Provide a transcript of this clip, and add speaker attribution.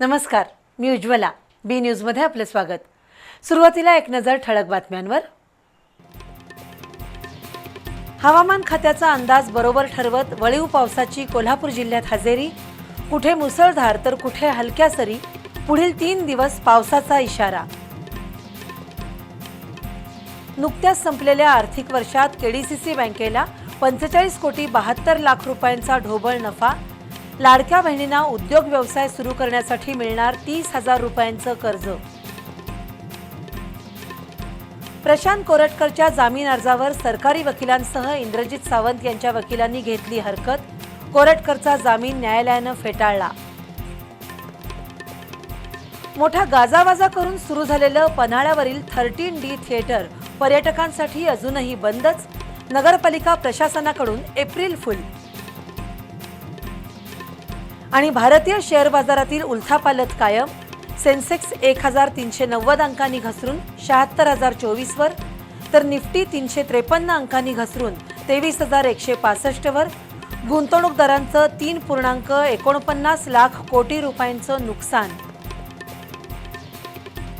Speaker 1: नमस्कार मी उज्ज्वला. बी न्यूजमध्ये आपलं स्वागत. सुरुवातीला एक नजर ठळक बातम्यांवर. हवामान खात्याचा अंदाज बरोबर ठरवत वळीव पावसाची कोल्हापूर जिल्ह्यात हजेरी. कुठे मुसळधार तर कुठे हलक्या सरी. पुढील तीन दिवस पावसाचा इशारा. नुकत्याच संपलेल्या आर्थिक वर्षात केडीसीसी बँकेला पंचेचाळीस कोटी बहात्तर लाख रुपयांचा ढोबळ नफा. लाडक्या बहिणींना उद्योग व्यवसाय सुरू करण्यासाठी मिळणार तीस हजार रुपयांचं कर्ज. प्रशांत कोरटकरच्या जामीन अर्जावर सरकारी वकिलांसह इंद्रजित सावंत यांच्या वकिलांनी घेतली हरकत. कोरटकरचा जामीन न्यायालयानं फेटाळला. मोठा गाजावाजा करून सुरू झालेलं पन्हाळ्यावरील थर्टीन डी थिएटर पर्यटकांसाठी अजूनही बंदच. नगरपालिका प्रशासनाकडून एप्रिल फुल. आणि भारतीय शेअर बाजारातील उलथापालथ कायम. सेन्सेक्स एक हजार तीनशे नव्वद अंकांनी घसरून शहात्तर हजार चोवीसवर तर निफ्टी तीनशे त्रेपन्न अंकांनी घसरून तेवीस हजार एकशे पासष्टवर. गुंतवणूकदारांचं तीन पूर्णांक एकोणपन्नास लाख कोटी रुपयांचं नुकसान.